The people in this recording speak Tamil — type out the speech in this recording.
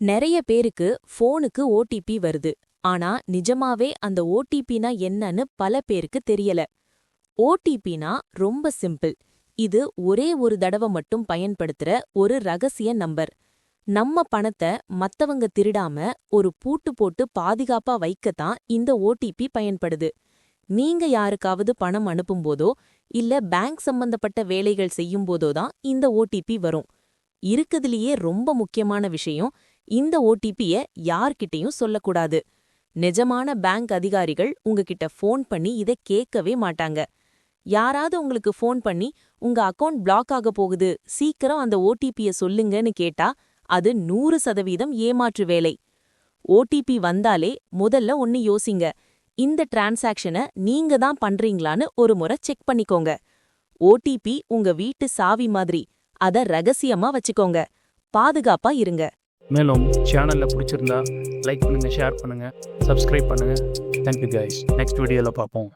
நிறைய பேருக்கு ஃபோனுக்கு ஓடிபி வருது. ஆனா நிஜமாவே அந்த ஓடிபினா என்னன்னு பல பேருக்கு தெரியல. ஓடிபினா ரொம்ப சிம்பிள். இது ஒரே ஒரு தடவை மட்டும் பயன்படுத்துற ஒரு ரகசிய நம்பர். நம்ம பணத்தை மத்தவங்க திருடாம ஒரு பூட்டு போட்டு பாதுகாப்பா வைக்கத்தான் இந்த ஓடிபி பயன்படுது. நீங்க யாருக்காவது பணம் அனுப்பும்போதோ இல்ல பேங்க் சம்பந்தப்பட்ட வேலைகள் செய்யும்போதோ தான் இந்த ஓடிபி வரும். இருக்குதுலயே ரொம்ப முக்கியமான விஷயம் இந்த ஓடிபிய யார்கிட்டயும் சொல்லக்கூடாது. நிஜமான பேங்க் அதிகாரிகள் உங்ககிட்ட ஃபோன் பண்ணி இதை கேட்கவே மாட்டாங்க. யாராவது உங்களுக்கு ஃபோன் பண்ணி உங்க அக்கவுண்ட் பிளாக் ஆக போகுது சீக்கிரம் அந்த ஓடிபிய சொல்லுங்கன்னு கேட்டா அது நூறு சதவீதம் ஏமாற்று வேலை. ஓடிபி வந்தாலே முதல்ல ஒன்னு யோசிங்க. இந்த டிரான்சாக்ஷனை நீங்க தான் பண்றீங்களான்னு ஒரு முறை செக் பண்ணிக்கோங்க. ஓடிபி உங்க வீட்டு சாவி மாதிரி. அத ரகசியமா வச்சுக்கோங்க. பாதுகாப்பா இருங்க. மேலும் சேனலில் பிடிச்சிருந்தா லைக் பண்ணுங்கள் ஷேர் பண்ணுங்கள் சப்ஸ்கிரைப் பண்ணுங்கள் தேங்க்யூ கைஸ் நெக்ஸ்ட் வீடியோவில் பார்ப்போம்.